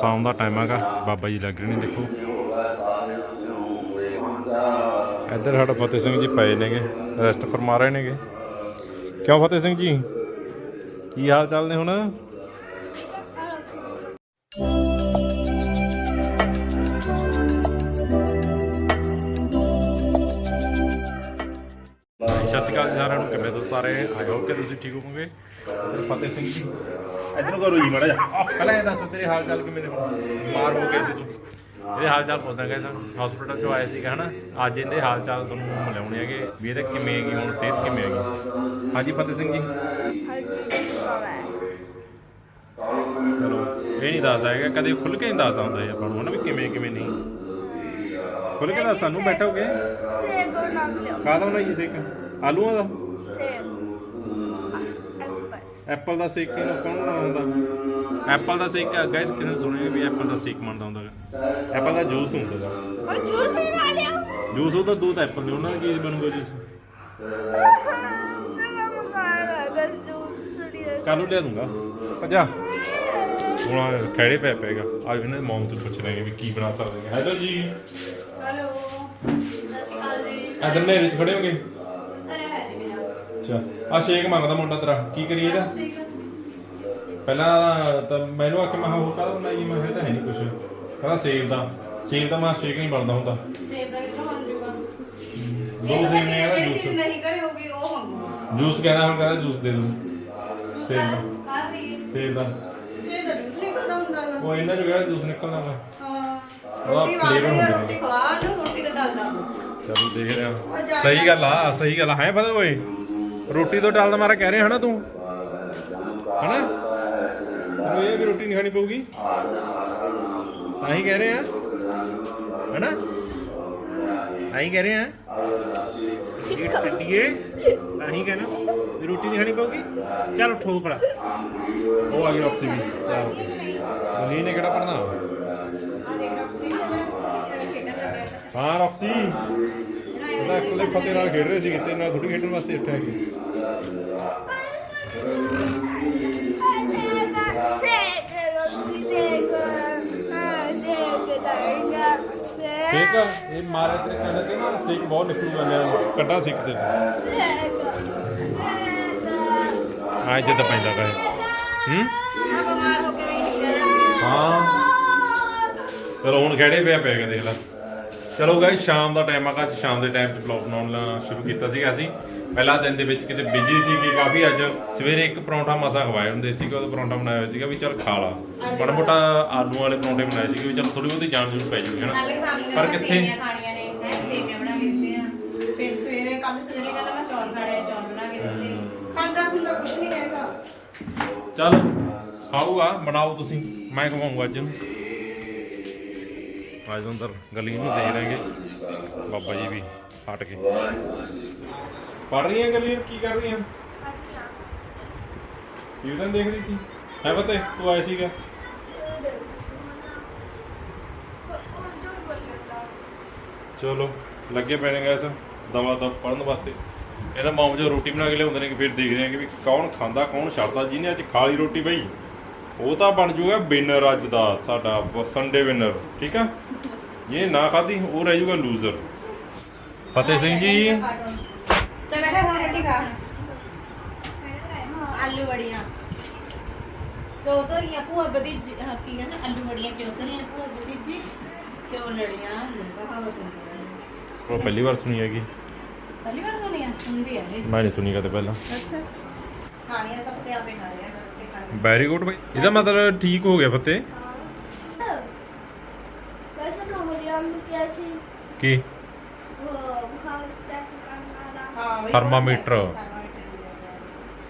ਸ਼ਾਮ ਦਾ ਟਾਈਮ ਹੈਗਾ। ਬਾਬਾ ਜੀ ਲੱਗ ਰਹੇ ਨੇ ਦੇਖੋ। ਇੱਧਰ ਸਾਡਾ ਫਤਿਹ ਸਿੰਘ ਜੀ ਪਏ ਨੇਗੇ, ਰੈਸਟ ਫਰਮਾ ਰਹੇ ਨੇਗੇ। ਕਿਉਂ ਫਤਿਹ ਸਿੰਘ ਜੀ? ਕੀ ਹਾਲ ਚਾਲ ਨੇ ਹੁਣ? ਸਤਿ ਸ਼੍ਰੀ ਅਕਾਲ ਜੀ ਸਾਰਿਆਂ ਨੂੰ ਕਿਵੇਂ ਤੁਸੀਂ ਸਾਰੇ? ਆਈ ਹੋਪ ਕਿ ਤੁਸੀਂ ਠੀਕ ਹੋਵੋਗੇ। ਇੱਧਰ ਫਤਿਹ ਸਿੰਘ ਜੀ ਇੱਧਰੋਂ ਕਰੋ ਜੀ ਮਾੜਾ ਜਿਹਾ। ਪਹਿਲਾਂ ਇਹ ਦੱਸ ਤੇਰੇ ਹਾਲ ਚਾਲ ਕਿਵੇਂ ਨੇ? ਬਿਮਾਰ ਹੋ ਗਏ ਸੀ ਤੂੰ। ਇਹਦੇ ਹਾਲ ਚਾਲ ਪੁੱਛਦਾ ਗਏ ਸਨ ਹਸਪੀਟਲ ਚੋਂ ਆਏ ਸੀਗਾ ਹਨਾ? ਅੱਜ ਇਹਦੇ ਹਾਲ ਚਾਲ ਤੁਹਾਨੂੰ ਮਿਲਾਉਣੇ ਹੈਗੇ। ਵੀ ਇਹਦੇ ਕਿਵੇਂ ਹੈਗੀ ਹੁਣ ਸਿਹਤ ਕਿਵੇਂ ਹੈਗੀ? ਹਾਂਜੀ ਫਤਿਹ ਸਿੰਘ ਜੀ। ਚਲੋ ਇਹ ਨਹੀਂ ਦੱਸਦਾ ਹੈਗਾ ਕਦੇ ਖੁੱਲ ਕੇ ਨਹੀਂ ਦੱਸਦਾ ਹੁੰਦਾ ਇਹ ਆਪਾਂ ਨੂੰ ਹਨਾ ਵੀ ਕਿਵੇਂ ਕਿਵੇਂ ਨਹੀਂ। ਖੁੱਲ ਕੇ ਦੱਸ ਸਾਨੂੰ ਬੈਠੋਗੇ? ਸੇਬ ਔਰ ਨਾਗਲਿਓ ਕਾਹਦਾ ਬਣਾਈ ਸੇਕ? ਆਲੂਆਂ ਦਾ? ਸੇਬ ਐਪਲ। ਐਪਲ ਦਾ ਸੇਕ ਕਿਹਨੂੰ ਕੌਣ ਬਣਾਉਂਦਾ ਐਪਲ ਦਾ ਸੇਕ ਗਾਇਸ ਕਿਸੇ ਨੇ ਸੁਣਿਆ ਵੀ ਐਪਲ ਦਾ ਸੇਕ ਬਣਦਾ ਹੁੰਦਾ ਹੈਗਾ। ਐਪਲ ਦਾ ਜੂਸ ਹੁੰਦਾ ਹੈਗਾ। ਔਰ ਜੂਸ ਵੀ ਨਾ ਲਿਆ। ਜੂਸ ਉਹਦਾ ਦੁੱਧ ਐਪਲ ਨਹੀਂ ਉਹਨਾਂ ਦਾ ਕੀ ਬਣੂਗਾ ਜੂਸ? ਮੈਂ ਮੰਗਾਇਆ ਗਾ ਜੂਸ ਲਿਆ ਕੱਲ ਨੂੰ ਲਿਆ ਦੂੰਗਾ। ਭਜਾ ਹੁਣ ਖੜੇ ਪੈ ਪਏਗਾ ਅੱਜ ਇਹਨਾਂ ਦੇ ਮੌਮ ਤੋਂ ਪੁੱਛ ਲਾਂਗੇ ਵੀ ਕੀ ਬਣਾ ਸਕਦੇ ਹਾਂ ਹੈਲੋ ਜੀ। ਹੈਲੋ। ਸਤਿ ਸ਼੍ਰੀ ਅਕਾਲ ਜੀ। ਇਧਰ ਨੇਰੇ ਚ ਖੜੇ ਹੋਗੇ? ਅਰੇ ਹੈ ਜੀ ਮੇਰਾ। ਅੱਛਾ ਆ ਸ਼ੇਕ ਮੰਗਦਾ ਮੁੰਡਾ ਤੇਰਾ। ਕੀ ਕਰੀਏ ਇਹਦਾ? ਸਿੱਖ ਪਹਿਲਾਂ ਤਾਂ ਮੈਨੂੰ ਆਖੇ ਮੈਂ ਹੋਰ ਕਾਹਦਾ ਬਣਾਈ ਮੈਂ ਕਿਹਾ ਇਹ ਤਾਂ ਹੈ ਨਹੀਂ ਕੁਛ। ਕਹਿੰਦਾ ਸੇਬ ਦਾ। ਸੇਬ ਦਾ ਮਾ ਸ਼ੇਕ ਨਹੀਂ ਬਣਦਾ ਹੁੰਦਾ। ਸੇਬ ਦਾ ਕਿੱਥੋਂ ਬਣ ਜੂਗਾ? ਦੋ ਸੇਬ ਨੇ ਇਹਦਾ ਜਿਹੜੀ ਜੂਸ। ਚੀਜ਼ ਨਹੀਂ ਕਰੇ ਹੋਗੀ ਉਹ ਮੰਗੋ ਜੂਸ ਕਹਿੰਦਾ ਹੁਣ ਕਹਿੰਦਾ ਜੂਸ ਦੇ ਦੋ। ਸੇਬ ਦਾ। ਆ ਸਹੀ ਸੇਬ ਦਾ। ਸੇਬ ਦਾ ਜੂਸ ਨਿਕਲਦਾ ਹੁੰਦਾ ਉਹ ਇਹਨਾਂ ਚੋਂ ਕਿਹੜਾ ਜੂਸ ਨਿਕਲਦਾ ਵਾ? ਰੋਟੀ ਵਾਰ flavor ਹੁੰਦਾ ਰੋਟੀ ਖਵਾ ਨੂੰ ਰੋਟੀ ਤੇ ਡਲਦਾ। ਚਲੋ ਦੇਖ ਰਿਹਾ। ਜਾ- ਸਹੀ ਗੱਲ ਆ ਸਹੀ ਗੱਲ ਆ। ਹੈ ਪਤਾ ਓਏ? ਰੋਟੀ ਤੋਂ ਟਾਲਦਾ ਮਾਰਾ ਕਹਿ ਰਿਹਾ ਹਨਾ ਤੂੰ? ਹਨਾ? ਇਹ ਵੀ ਰੋਟੀ ਨਹੀਂ ਖਾਣੀ ਪਊਗੀ? ਤਾਂ ਹੀ ਕਹਿ ਰਹੇ। ਆ ਹਨਾ? ਤਾਂ ਹੀ ਕਹਿ ਰਹੇ। ਆ ਇਹ ਟੱਟੀਏ ਤਾਂ ਹੀ ਕਹਿਣਾ ਵੀ ਰੋਟੀ ਨਹੀਂ ਖਾਣੀ ਪਊਗੀ। ਚਲ ਠੋਕ ਲਾ ਉਹ ਆ ਗਈ ਰੌਕਸੀ ਵੀ ਮਲੀ ਨੇ ਕਿਹੜਾ ਪੜਨਾ ਆ ਦਾ ਹਾਂ ਰੌਕਸੀ ਉਹਦਾ ਇਕੱਲੇ ਫਤਿਹ ਨਾਲ ਖੇਡ ਰਹੇ ਸੀ ਕਿਤੇ ਨਾਲ ਥੋੜੀ ਖੇਡਣ ਵਾਸਤੇ ਹਾਂ ਸੇਬ ਜਾਏਗਾ ਸੇਕ। ਇਹ ਮਾਰੇ ਤੇਰੇ ਕਹਿੰਦੇ ਕਿ ਨਾ ਸੇਕ ਬਹੁਤ ਨਿਕਲੂਗਾ ਲੈ ਕੱਢਾ ਸੇਕ ਤੇ। ਹਾਂ ਇੱਜ਼ਤ ਪੈਂਦਾ ਇਹ। ਹੂੰ? ਆ ਹਾਂ। ਚਲੋ ਹੁਣ ਖੜੇ ਪਿਆ ਪਿਆ ਕੇ ਦੇਖ ਲੈ। ਚਲੋ ਗਾਇਸ ਸ਼ਾਮ ਦਾ ਟਾਈਮ ਆਗਾ ਅੱਜ ਸ਼ਾਮ ਦੇ ਟਾਈਮ ਤੇ ਵਲੌਗ ਬਣਾਉਣਾ ਸ਼ੁਰੂ ਕੀਤਾ ਸੀਗਾ ਅਸੀਂ। ਪਹਿਲਾ ਦਿਨ ਦੇ ਵਿੱਚ ਕਿਤੇ ਬਿਜ਼ੀ ਸੀਗੇ ਕਾਫੀ ਅੱਜ। ਸਵੇਰੇ ਇੱਕ ਪਰੌਂਠਾ ਮਸਾ ਖਵਾਏ ਹੁੰਦੇ ਸੀਗਾ ਉਹ ਪਰੌਂਠਾ ਬਣਾਇਆ ਹੋਇਆ ਸੀਗਾ ਵੀ ਚੱਲ ਖਾ ਲਾ। ਮਾੜਾ ਮੋਟਾ ਆਲੂ ਵਾਲੇ ਪਰੌਂਠੇ ਬਣਾਏ ਸੀਗੇ ਵੀ ਚੱਲ ਥੋੜੀ ਬਹੁਤੀ ਜਾਨ ਜੂਨ ਪੈ ਜੂਗੀ ਹਨਾ? ਪਰ ਕਿੱਥੇ? ਖਾਣੀਆਂ ਨੇ ਹੈ ਸੇਮੀਆਂ ਬਣਾ ਕੇ ਦਿੱਤੀਆਂ। ਫਿਰ ਸਵੇਰੇ ਕੱਲ ਸਵੇਰੇ ਕਹਿੰਦਾ ਮੈਂ ਚੌਲ ਖਾਣੇ ਆ, ਚੌਲ ਬਣਾ ਕੇ ਦਿੱਤੇ। ਖਾਂਦਾ ਖੁੰਦਾ ਕੁਝ ਨਹੀਂ ਹੈਗਾ। ਚੱਲ ਖਾਊਗਾ ਬਣਾਓ ਤੁਸੀਂ। ਮੈਂ ਖਵਾਉਂਗਾ ਅੱਜ। ਨੂੰ ਅੱਜ ਅੰਦਰ ਗਲੀ ਨੂੰ ਦੇਖ ਲਾਂਗੇ ਬਾਬਾ ਜੀ ਵੀ ਹਟ ਕੇ। ਪੜ ਰਹੀਆਂ ਗਲੀਆਂ? ਕੀ ਕਰ ਰਹੀਆਂ? ਟਿਊਸ਼ਨ ਦੇਖ ਰਹੀ ਸੀ? ਹੈ ਪਤੇ ਤੂੰ ਆਇਆ ਸੀਗਾ? ਚਲੋ, ਲੱਗੇ ਪੈਣੇ ਗੈਸ ਦਵਾ ਦਾ ਪੜਨ ਵਾਸਤੇ। ਇਹਦਾ ਮੌਮ ਰੋਟੀ ਬਣਾ ਕੇ ਲਿਆਉਂਦੇ ਨੇ ਕਿ ਫਿਰ ਦੇਖਦੇ ਆ ਕਿ ਵੀ ਕੌਣ ਖਾਂਦਾ, ਕੌਣ ਛੱਡਦਾ। ਜਿਹਨੇ ਅੱਜ ਖਾ ਲਈ ਰੋਟੀ ਬਈ। ਉਹ ਤਾਂ ਬਣ ਜਾਊਗਾ ਵਿਨਰ ਅੱਜ ਦਾ ਸਾਡਾ ਸੰਡੇ ਵਿਨਰ ਠੀਕ ਆ? ਜੇ ਨਾ ਖਾਦੀ ਉਹ ਰਹਿ ਜਾਊਗਾ ਲੂਜ਼ਰ ਫਤਿਹ ਸਿੰਘ ਜੀ। ਚੱਲ ਬੈਠਾ ਹੋ ਰੋਟੀ ਖਾ। ਆਲੂ ਵੜੀਆਂ। ਕਿਉਂ ਤਰੀਆਂ ਭੂਆ ਬਦੀ ਕੀ ਕਹਿੰਦਾ ਆਲੂ ਵੜੀਆਂ ਕਿਉਂ ਤਰੀਆਂ ਭੂਆ ਬਦੀ ਜੀ ਕਿਉਂ ਲੜੀਆਂ ਉਹ ਪਹਿਲੀ ਵਾਰ ਸੁਣੀ ਹੈਗੀ। ਪਹਿਲੀ ਵਾਰ ਸੁਣੀਆਂ ਹੁੰਦੀ ਹੈ ਇਹ। ਮੈਂ ਨਹੀਂ ਸੁਣੀ ਕਦੇ ਪਹਿਲਾਂ। ਅੱਛਾ। ਖਾਣੀਆਂ ਸਭ ਤੇ ਆਪੇ ਖਾ ਖਾਣੀ ਵੈਰੀ ਗੁੱਡ ਬਈ ਇਹਦਾ ਮਤਲਬ ਠੀਕ ਹੋ ਗਿਆ ਫਤਿਹ। ਵੈਸੇ ਨਾ ਹੋਲੀਆਂ ਨੂੰ ਕਿਹਾ ਸੀ? ਕੀ? ਉਹ ਬੁਖਾਰ ਚੈੱਕ ਕਰਨ ਵਾਲਾ ਹਾਂ ਬਈ, ਥਰਮਾਮੀਟਰ।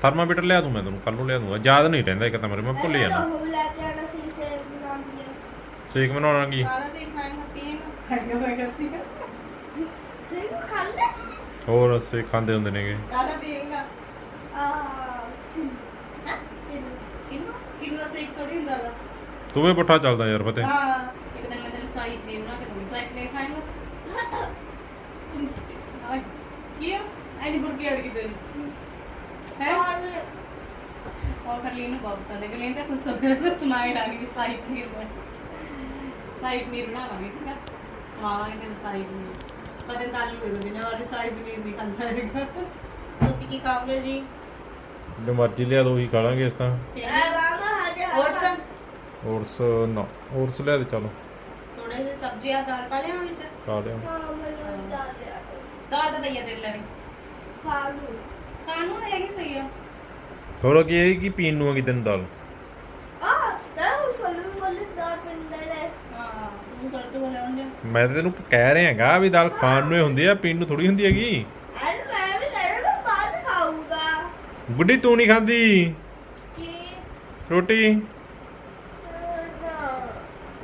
ਥਰਮਾਮੀਟਰ ਲਿਆ ਦੂੰ ਮੈਂ ਤੈਨੂੰ ਕੱਲ ਨੂੰ ਲਿਆ ਦੂੰਗਾ। ਯਾਦ ਨਹੀਂ ਰਹਿੰਦਾ ਇੱਕ ਤਾਂ ਮੇਰੇ ਮੈਂ ਭੁੱਲ ਜਾਣਾ। ਉਹ ਲੈ ਕੇ ਆਣਾ ਸੀ ਸੇਬ ਨਾਮ ਲਿਆ ਸੇਕ ਬਣਾਉਣਾ ਕੀ ਕਾਹਦਾ ਸੀ ਖਾਏਗਾ ਪੀਏਗਾ। ਖਾਏਗਾ ਮੈਂ ਕਰਤੀ ਹੈ। ਸੇਬ ਖਾਂਦੇ? ਹੋਰ ਸੇਕ ਖਾਂਦੇ ਹੁੰਦੇ ਨੇਗੇ। ਕਾਹਦਾ ਪੀਏਗਾ। ਆ ਹੈ ਕਿੰਨੂ ਕਿੰਨੂ ਦਾ ਸੇਕ ਥੋੜੀ ਹੁੰਦਾ ਵਾ। ਤੂੰ ਵੀ ਪੁੱਠਾ ਚੱਲਦਾ ਯਾਰ ਫਤਿਹ। ਹਾਂ ਇੱਕ ਦਿਨ ਮੈਂ ਤੈਨੂੰ ਸਾਈ ਪਨੀਰ ਬਣਾ ਕੇ ਦੂੰਗੀ ਸਾਈ ਪਨੀਰ ਖਾਏਗਾ? ਹਾਂ ਕੀ ਆ? ਐਨੀ ਬੁਰਕੀ ਅੜ ਗਈ ਤੇਰੀ। ਹੈ? ਪਨੀਰ ਪਤਾ ਤਾਂ ਆਲੂ ਦੇ ਬਿਨਾਂ ਵਾਲੇ ਸਾਈ ਪਨੀਰ ਨਹੀਂ ਖਾਂਦਾ ਹੈਗਾ। ਤੁਸੀਂ ਕੀ ਖਾਓਗੇ ਜੀ? ਜੋ ਮਰਜ਼ੀ ਲਿਆ ਦੋ ਉਹੀ ਖਾ ਲਾਂਗੇ ਇਸ ਤਾਂ ਇਹ ਮਾਮਾ ਹਜੇ ਹੋਰ ਓਰਸ ਨਾ ਓਰਸ ਲਿਆ ਦੇ ਚਲੋ। ਥੋੜੇ ਜਿਹੇ ਸਬਜ਼ੀਆਂ ਦਾਲ ਪਾ ਲਿਆ ਵਿੱਚ ਖਾ ਲਿਆ ਹਾਂ ਮੈਨੂੰ ਦਾ ਲਿਆ ਦਾਲ ਤਾਂ ਪਈਆ ਤੇਰੇ ਲਈ। ਖਾਣੂ ਖਾਣ ਨੂੰ ਹੈਗੀ ਸਹੀ ਆ। ਖਬਰ ਕੀ ਹੈ ਕਿ ਪੀਣ ਨੂੰ ਆ ਕਿ ਤੈਨੂੰ ਦਾਲ ਲੈ। ਮੈਂ ਤਾਂ ਤੈਨੂੰ ਕਹਿ ਰਿਹਾ ਹੈਗਾ ਵੀ ਦਾਲ ਖਾਣ ਨੂੰ ਹੀ ਹੁੰਦੀ ਆ ਪੀਣ ਨੂੰ ਥੋੜੀ ਹੁੰਦੀ ਹੈਗੀ। ਐਨ ਮੈਂ ਵੀ ਲੈ ਰਿਹਾ ਬਾਅਦ ਚ ਖਾਊਗਾ। ਗੁੱਡੀ ਤੂੰ ਨਹੀਂ ਖਾਂਦੀ? ਕੀ? ਰੋਟੀ?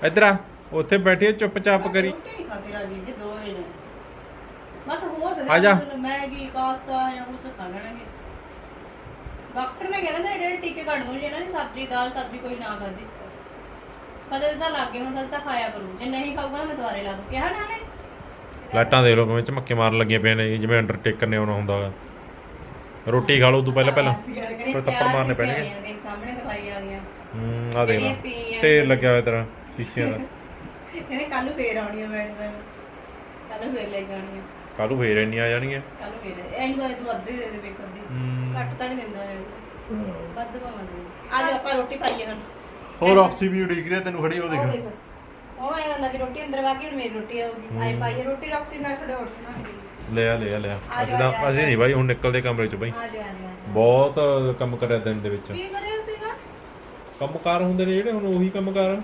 ਇੱਧਰ ਆ ਉੱਥੇ ਬੈਠੀ ਚੁੱਪਚਾਪ ਕਰੀ। ਰੋਟੀ ਨਹੀਂ ਖਾਂਦੇ ਰਾਜੀ ਜੀ ਦੋ ਬਸ ਹੋਰ ਆ ਜਾ। ਮੈਗੀ ਪਾਸਤਾ ਜਾਂ ਕੁਝ ਖਾ ਲੈਣਗੇ ਡਾਕਟਰ ਨੇ ਕਹਿੰਦਾ ਤਾਂ ਜਿਹੜੇ ਟੀਕੇ ਕੱਢ ਦੋ ਜਿਹੜਾ ਨਹੀਂ ਸਬਜ਼ੀ ਦਾਲ ਸਬਜ਼ੀ ਕੋਈ ਨਾ ਖਾਦੀ ਕਦੇ ਤਾਂ ਲੱਗੇ ਹੁਣ ਕਦੇ ਤਾਂ ਖਾਇਆ ਕਰੂ। ਜੇ ਨਹੀਂ ਖਾਊਗਾ ਨਾ ਮੈਂ ਦੁਬਾਰੇ ਲਾ ਦੂੰ। ਕਿਹਾ ਨਾ ਨੇ ਲਾਈਟਾਂ ਦੇ ਲੋ ਕਿਵੇਂ ਝਮੱਕੇ ਮਾਰਨ ਲੱਗੀਆਂ ਪਈਆਂ ਨੇ ਜਿਵੇਂ ਅੰਡਰਟੇਕਰ ਨੇ ਆਉਣਾ ਹੁੰਦਾ ਰੋਟੀ ਖਾ ਲਓ ਤੂੰ ਪਹਿਲਾਂ ਪਹਿਲਾਂ। ਕੋਈ ਥੱਪੜ ਮਾਰਨੇ ਪੈਣਗੇ। ਸਾਹਮਣੇ ਦਵਾਈ ਆ ਰਹੀਆਂ। ਹੂੰ ਆ ਦੇਖ ਲਾ। ਢੇਰ ਲੱਗਿਆ ਹੋਇਆ ਤੇਰਾ। ਸ਼ੀਸ਼ਿਆਂ ਦਾ। ਕਹਿੰਦੇ ਕੱਲ ਨੂੰ ਫੇਰ ਆਉਣੀ ਆ ਮੈਡੀਸਨ ਕੱਲ ਨੂੰ ਫੇਰ ਲੈ ਕੇ ਆਉਣੀ ਆ। ਕੱਲ ਨੂੰ ਫੇਰ ਇੰਨੀਆਂ ਆ ਜਾਣਗੀਆਂ ਕੱਲ ਨੂੰ ਫੇਰ। ਐਂ ਬਾਈ ਤੂੰ ਅੱਧੇ ਦੇ ਦੇ ਹੂੰ। ਘੱਟ ਤਾਂ ਨਹੀਂ ਦਿੰਦਾ ਹੈ। ਵੱਧ ਭਾਵਾਂ ਦੇ। ਆ ਜਾ ਆਪਾਂ ਰੋਟੀ ਪਾਈਏ ਹੁਣ। ਹੋਰ ਆਕਸੀ ਵੀ ਉਡੀਕ ਰਿਹਾ ਤੈਨੂੰ ਖੜੀ ਉਹ ਦੇਖ। ਉਹ ਆਇਆ ਹੁੰਦਾ ਵੀ ਰੋਟੀ ਅੰਦਰ ਵਾ ਕੇ ਹੁਣ ਮੇਰੀ ਰੋਟੀ ਆਊਗੀ। ਆਈ ਪਾਈਏ ਰੋਟੀ ਰੌਕਸੀ ਨਾਲ ਖੜੇ ਹੋਰ ਸੁਣਾ। ਲਿਆ ਲਿਆ ਲਿਆ ਆ ਅਸੀਂ ਜਾ, ਤਾਂ ਆ ਅਸੀਂ ਨਹੀਂ ਬਾਈ ਹੁਣ ਨਿਕਲਦੇ ਕਮਰੇ ਚੋਂ ਬਾਈ। ਆ ਜਾ ਆ ਜਾ ਬਹੁਤ ਕੰਮ ਕਰਿਆ ਦਿਨ ਦੇ ਵਿੱਚ। ਕੀ ਕਰਿਆ ਸੀਗਾ? ਕੰਮਕਾਰ ਹੁੰਦੇ ਨੇ ਜਿਹੜੇ ਹੁਣ ਉਹੀ ਕੰਮਕਾਰ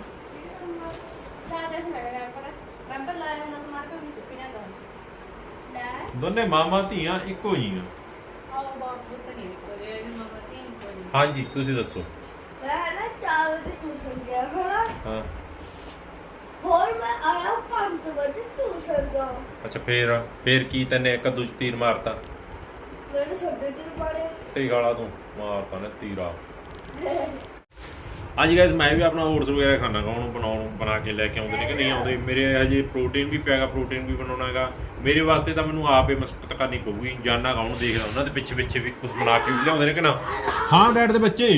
ਦਾਦਾ ਸੜਿਆ ਪਰ ਪੈਂਪਰ ਲਾਇਆ ਹੁੰਦਾ ਸਮਾਰ ਕੇ ਉਹਨੂੰ ਸੁੱਕੀ ਜਾਂਦਾ ਲੈ ਦੋਨੇ ਮਾਮਾ ਧੀਆਂ ਇੱਕੋ ਹੀ ਆ ਆਓ ਬਾਪ ਬੁੱਤ ਨਹੀਂ ਕੋਲੇ ਇਹ ਮਾਮਾ ਤੀ ਕੋਲੇ ਹਾਂਜੀ ਤੁਸੀਂ ਦੱਸੋ। ਮੈਂ ਨਾ 4 ਵਜੇ ਟਿਊਸ਼ਨ ਗਿਆ ਹਾਂ। ਹਾਂ। ਹੋਰ ਮੈਂ ਆਇਆ 5 ਵਜੇ ਟਿਊਸ਼ਨ ਤੋਂ। ਅੱਛਾ ਫੇਰ ਫੇਰ ਕੀ ਤੈਨੇ ਇੱਕ ਦੂਜ ਤੀਰ ਮਾਰਤਾ? ਮੇਰੇ ਸੱਡੇ ਤੇ ਪੜੇ। ਸਹੀ ਗਾਲਾ ਤੂੰ ਮਾਰਤਾ ਨੇ ਤੀਰਾ। ਅੱਜ ਗਾਇਸ ਮੈਂ ਵੀ ਆਪਣਾ ਓਟਸ ਵਗੈਰਾ ਖਾਣਾ ਗਾ ਉਹਨੂੰ ਬਣਾਉਣ ਬਣਾ ਕੇ ਲੈ ਕੇ ਆਉਂਦੇ ਨੇ ਕਿ ਨਹੀਂ ਆਉਂਦੇ। ਮੇਰੇ ਹਜੇ ਪ੍ਰੋਟੀਨ ਵੀ ਪਿਆਗਾ ਪ੍ਰੋਟੀਨ ਵੀ ਬਣਾਉਣਾ ਹੈਗਾ। ਮੇਰੇ ਵਾਸਤੇ ਤਾਂ ਮੈਨੂੰ ਆਪੇ ਮਸਕਤ ਕਰਨੀ ਪਊਗੀ। ਜਾਨਾ ਗਾ ਉਹਨੂੰ ਦੇਖਦਾ ਉਹਨਾਂ ਦੇ ਪਿੱਛੇ ਪਿੱਛੇ ਵੀ ਕੁਝ ਬਣਾ ਕੇ ਵੀ ਲਿਆਉਂਦੇ ਨੇ ਕਿ ਨਾ? ਹਾਂ ਡੈਡ ਦੇ ਬੱਚੇ।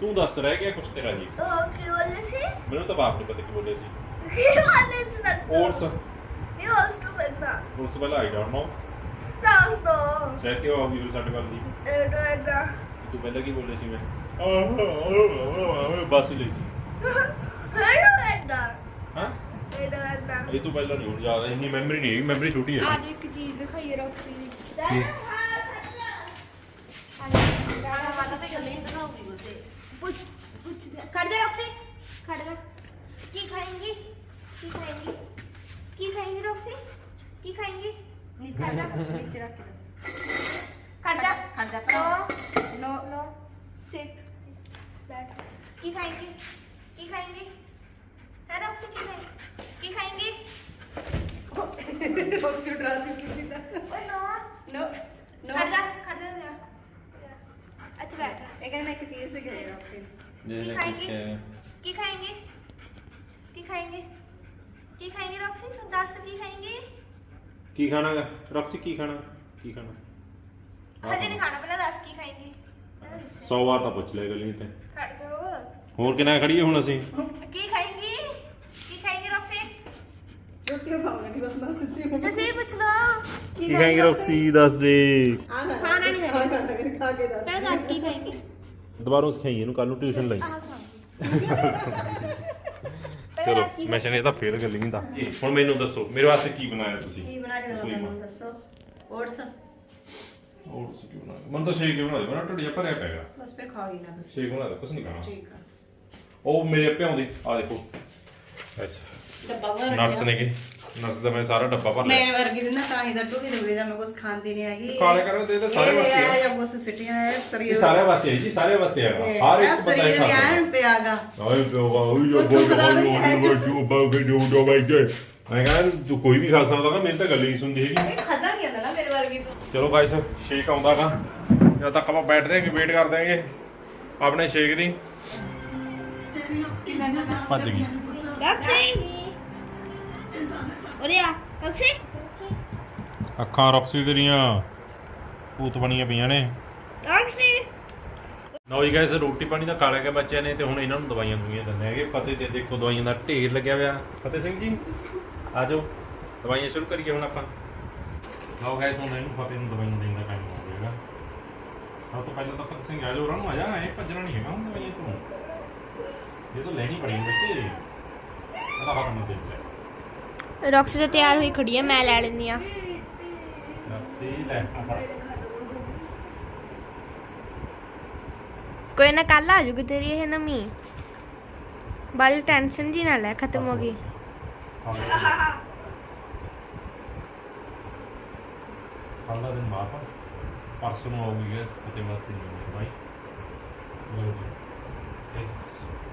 ਤੂੰ ਦੱਸ ਰਹਿ ਗਿਆ ਕੁਛ ਤੇਰਾ ਜੀ? ਉਹ ਕੀ ਬੋਲੇ ਸੀ? ਮੈਨੂੰ ਤਾਂ ਬਾਪ ਨੂੰ ਪਤਾ ਕੀ ਬੋਲੇ ਸੀ। ਕੀ ਬੋਲੇ ਸੀ ਦੱਸ ਓਟਸ ਇਹ ਉਸ ਤੋਂ ਬੰਦਾ ਉਸ ਤੋਂ ਪਹਿਲਾਂ ਆਈ ਡੋਨਟ ਨੋ ਦੱਸ ਦੋ। ਸਹਿਤ ਕੀ ਹੋ ਗਈ ਸਾਡੇ ਵੱਲ ਦੀ। ਇਹ ਤਾਂ ਤੂੰ ਪਹਿਲਾਂ ਕੀ ਬੋਲੇ ਸੀ ਮੈਂ? બસ જઈશું એ તો પહેલા નહીં જા એની મેમરી નહીં એવી મેમરી છૂટી છે આ એક ચીજ દિખાઈએ રોક્સી આ માતા पे गले इतना होगी उसे पूछ पूछ कर दे रोक्सी कर दे। की खाएँगी? की खाएँगी? की खाएँगी रोक्सी की खाएँगी? नीचे रख नीचे रख कर जा। कर जा नो नो सिट बैठ की खाएंगी की खाएंगी है रॉक्सी की खाएंगी की खाएंगी ਬੌਕਸ ਡਰਾ ਦਿੱਤੀ ਸੀ ओए नो ਨੋ खड़ जा खड़ जा जा। अच्छा बैठ जा ਇਹ ਕਹਿੰਦਾ ਮੈਂ ਇੱਕ ਚੀਜ਼ ਸਿਖਾਈ ਰੌਕਸੀ की खाएंगी की खाएंगे की खाएंगे की खाएंगे रॉक्सी तो दस की खाएंगे ਕੀ ਖਾਣਾ ਗਾ? ਰੌਕਸੀ ਕੀ ਖਾਣਾ ਕੀ ਖਾਣਾ हजे नहीं खाना पहले दस की खाएंगे 100 ਵਾਰ ਤਾਂ ਪੁੱਛ ਲਿਆ ਗਲੀ ਤੇ खड़ जाओ ਹੋਰ ਕਿੰਨਾ ਖੜੀਏ ਹੁਣ ਅਸੀਂ? ਕੀ ਖਾਏਂਗੀ? ਕੀ ਖਾਏਂਗੀ ਰੋਕਸੀ? ਰੋਟੀ ਖਾਵਾਂਗੇ ਨਹੀਂ ਬਸ ਮੈਂ ਸੱਚੀ ਹੋ ਤੁਸੀਂ ਪੁੱਛ ਲਓ। ਕੀ ਖਾਏਂਗੇ ਰੋਕਸੀ? ਦੱਸ ਦੇ। ਆ ਨਾ ਨਹੀਂ ਖਾ ਕੇ ਦੱਸ। ਕੀ ਖਾਏਂਗੀ? ਦੁਬਾਰਾ ਸਿਖਾਈ ਇਹਨੂੰ ਕੱਲ ਨੂੰ ਟਿਊਸ਼ਨ ਲਈ। ਚਲੋ ਮੈਂ ਸ਼ਨੇ ਤਾਂ ਫੇਰ ਗੱਲ ਨਹੀਂ ਦੱਸਦੀ। ਹੁਣ ਮੈਨੂੰ ਦੱਸੋ ਮੇਰੇ ਵਾਸਤੇ ਕੀ ਬਣਾਇਆ ਤੁਸੀਂ? ਕੀ ਬਣਾ ਕੇ ਦਵਾਂ ਮੈਨੂੰ ਦੱਸੋ? ਓਟਸ। ਔਰ ਕੀ ਬਣਾਇਆ ਮਨ ਤਾਂ ਸ਼ੇਕ ਹੀ ਬਣਾ ਦੇ ਮੇਰਾ ਢਿੱਡ ਜਿਹਾ ਭਰਿਆ ਪੈਗਾ ਬਸ ਫਿਰ ਖਾਓ ਹੀ ਨਾ ਤੁਸੀਂ। ਸ਼ੇਕ ਬਣਾ ਦੇ ਕੁਛ ਨਹੀਂ ਖਾਣਾ। ਠੀਕ ਆ। ਉਹ ਮੇਰੇ ਭਿਆਉਂਦੇ ਆ ਦੇਖੋ। ਅੱਛਾ। ਡੱਬਾ ਭਰ ਨਟਸ ਨੇਗੇ ਨਟਸ ਦਾ ਮੈਂ ਸਾਰਾ ਡੱਬਾ ਭਰ ਲਿਆ। ਮੇਰੇ ਵਰਗੀ ਦੀ ਨਾ ਤਾਂ ਹੀ ਤਾਂ ਟੁੱਟੀ ਰੁਕੇ ਜਾਂ ਮੈਂ ਕੁਝ ਖਾਂਦੀ ਨਹੀਂ ਹੈਗੀ। ਕਾਲੇ ਕਰੋ ਦੇ ਤਾਂ ਸਾਰੇ ਵਾਸਤੇ ਆ। ਇਹ ਜਾਂ ਕੁਝ ਸਿੱਟੀਆਂ ਹੈ ਇਹ ਸਰੀਰ ਸਾਰੇ ਵਾਸਤੇ ਹੈ ਜੀ ਸਾਰੇ ਵਾਸਤੇ ਹੈਗਾ ਹਰ ਇੱਕ ਬੰਦਾ ਸਰੀਰ ਇਹ ਵੀ ਖਾ ਸਕਦਾ ਐਨ ਪਿਆਗਾ ਓਏ ਬੋਗਾ ਓਏ ਜੋ ਨਹੀਂ ਹੈਗਾ। ਜੋ ਬਾਗੇ ਜੋ ਜੋ ਬਾਗੇ ਮੈਂ ਕਹਿੰਦਾ ਤੂੰ ਕੋਈ ਵੀ ਖਾ ਸਕਦਾ ਗਾ ਮੈਨੂੰ ਤਾਂ ਗੱਲ ਹੀ ਨਹੀਂ ਸੁਣਦੀ ਹੈਗੀ। ਇਹ ਖਾਦਾ ਨਹੀਂ ਜਾਂਦਾ ਨਾ ਮੇਰੇ ਵਰਗੀ ਤੋਂ। ਚਲੋ ਗਾਇਸ ਸ਼ੇਕ ਆਉਂਦਾਗਾ ਜਦ ਤੱਕ ਆਪਾਂ ਬੈਠਦੇ ਆਂਗੇ ਵੇਟ ਕਰ ਦਾਂਗੇ ਆਪਣੇ ਸ਼ੇਕ ਦੀ। ਭੱਜ ਗਈ। ਰੌਕਸੀ। ਉਰੇ ਆ ਰੌਕਸੀ। ਅੱਖਾਂ ਰੌਕਸੀ ਤੇਰੀਆਂ ਭੂਤ ਬਣੀਆਂ ਪਈਆਂ ਨੇ। ਰੌਕਸੀ। ਲਓ ਜੀ ਗਾਇਸ ਰੋਟੀ ਪਾਣੀ ਦਾ ਖਾ ਲਿਆ ਗਿਆ ਬੱਚਿਆਂ ਨੇ ਤੇ ਹੁਣ ਇਹਨਾਂ ਨੂੰ ਦਵਾਈਆਂ ਦੁਈਆਂ ਦਿੰਦੇ ਹੈਗੇ। ਫਤਿਹ ਦੇ ਦੇਖੋ ਦਵਾਈਆਂ ਦਾ ਢੇਰ ਲੱਗਿਆ ਹੋਇਆ। ਫਤਿਹ ਸਿੰਘ ਜੀ ਆ ਜਾਓ। ਦਵਾਈਆਂ ਸ਼ੁਰੂ ਕਰੀਏ ਹੁਣ ਆਪਾਂ। ਲਓ ਗਾਇਸ ਹੁਣ ਇਹਨੂੰ ਫਤਿਹ ਨੂੰ ਦਵਾਈਆਂ ਦੇਣ ਦਾ ਟਾਈਮ ਹੋ ਗਿਆ ਸਭ ਤੋਂ ਪਹਿਲਾਂ ਤਾਂ ਫਤਿਹ ਸਿੰਘ ਆ ਜਾਓ ਉਹਨਾਂ ਨੂੰ ਆ ਜਾ ਇਹ ਭੱਜਣਾ ਨਹੀਂ ਹੈਗਾ ਹੁਣ ਦਵਾਈਆਂ ਤੋਂ। ਇਹ ਤਾਂ ਲੈਣੀ ਪੜੇਗੀ ਬੱਚੇ। ਇਹਦਾ ਹੱਥ ਨੂੰ ਦੇ ਲੈ ਰੌਕਸੀ ਤਾਂ ਤਿਆਰ ਹੋਈ ਖੜੀ ਹੈ ਮੈਂ ਲੈ ਲੈਂਦੀ ਆ। ਸੀ ਲੈ ਆ ਫੜ ਕੋਈ ਨਾ ਕੱਲ ਆ ਜੂਗੀ ਤੇਰੀ ਇਹ ਨਵੀਂ। ਬਾਲੀ ਟੈਨਸ਼ਨ ਜੀ ਨਾ ਲੈ ਖਤਮ ਹੋ ਗਈ। ਕੱਲ੍ਹ ਦਿਨ ਮਾਫ ਪਰਸੋਂ ਆਉਗੀ ਗੈਸ ਪਤੇ ਵਾਸਤੇ ਨਹੀਂ ਭਾਈ ਲੋ ਜੀ।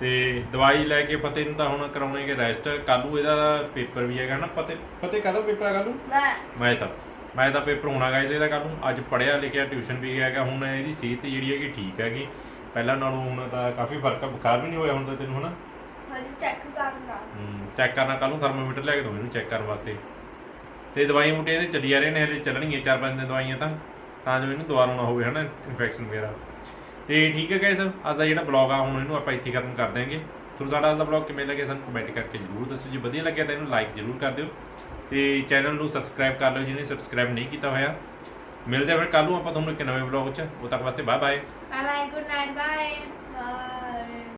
ਤੇ ਦਵਾਈ ਲੈ ਕੇ ਫਤਿਹ ਨੂੰ ਤਾਂ ਹੁਣ ਕਰਾਉਣੇ ਕੇ ਰੈਸਟ ਨੂੰ ਇਹਦਾ ਪੇਪਰ ਵੀ ਹੈਗਾ ਨਾ ਫਤਿਹ। ਫਤਿਹ ਕਦੋਂ ਪੇਪਰ ਆ ਕੱਲੂ ਮੈਂ। ਤਾਂ। ਮੈਂ ਤਾਂ ਪੇਪਰ ਹੋਣਾ ਗਾਇਸ ਇਹਦਾ ਨੂੰ। ਅੱਜ ਪੜਿਆ ਲਿਖਿਆ ਟਿਊਸ਼ਨ ਵੀ ਹੈਗਾ ਹੁਣ ਇਹਦੀ ਸਿਹਤ ਜਿਹੜੀ ਹੈਗੀ ਠੀਕ ਹੈਗੀ। ਪਹਿਲਾਂ ਨਾਲੋਂ ਹੁਣ ਤਾਂ ਕਾਫੀ ਫ਼ਰਕ ਆ ਬੁਖਾਰ ਵੀ ਨਹੀਂ ਹੋਇਆ ਹੁਣ ਤਾਂ ਤੈਨੂੰ ਹਨਾ? ਹਾਂਜੀ ਚੈੱਕ ਕਰਨਾ ਹੂੰ ਚੈੱਕ ਕਰਨਾ ਕੱਲ ਨੂੰ ਥਰਮੋਮੀਟਰ ਲੈ ਕੇ ਦੋ ਇਹਨੂੰ ਚੈੱਕ ਕਰਨ ਵਾਸਤੇ। ਤੇ ਦਵਾਈ ਬੂਟੇ ਇਹਦੇ ਚੱਲੀ ਜਾ ਰਹੇ ਨੇ ਹਲੇ ਚੱਲਣਗੀਆਂ ਚਾਰ ਪੰਜ ਦਿਨ ਦਵਾਈਆਂ ਤਾਂ। ਤਾਂ ਜੋ ਇਹਨੂੰ ਦੁਬਾਰਾ ਨਾ ਹੋਵੇ ਹਨਾ ਇਨਫੈਕਸ਼ਨ ਵਗੈਰਾ। ਤੇ ਠੀਕ ਹੈ ਗਾਇਸ ਅੱਜ ਦਾ ਜਿਹੜਾ ਬਲੌਗ ਆ ਹੁਣ ਇਹਨੂੰ ਆਪਾਂ ਇੱਥੇ ਖਤਮ ਕਰ ਦਿਆਂਗੇ। ਤੁਹਾਨੂੰ ਸਾਡਾ ਅੱਜ ਦਾ ਬਲੌਗ ਕਿਵੇਂ ਲੱਗਿਆ ਸਾਨੂੰ ਕਮੈਂਟ ਕਰਕੇ ਜਰੂਰ ਦੱਸੋ। ਜੇ ਵਧੀਆ ਲੱਗਿਆ ਤਾਂ ਇਹਨੂੰ ਲਾਈਕ ਜਰੂਰ ਕਰ ਦਿਓ। ਤੇ ਚੈਨਲ ਨੂੰ ਸਬਸਕ੍ਰਾਈਬ ਕਰ ਲਓ ਜਿਹਨੇ ਸਬਸਕ੍ਰਾਈਬ ਨਹੀਂ ਕੀਤਾ ਹੋਇਆ। ਮਿਲਦੇ ਆ ਫਿਰ ਕੱਲ ਨੂੰ ਆਪਾਂ ਤੁਹਾਨੂੰ ਇੱਕ ਨਵੇਂ ਬਲੌਗ 'ਚ। ਉਦੋਂ ਤੱਕ ਵਾਸਤੇ bye bye bye bye good night bye.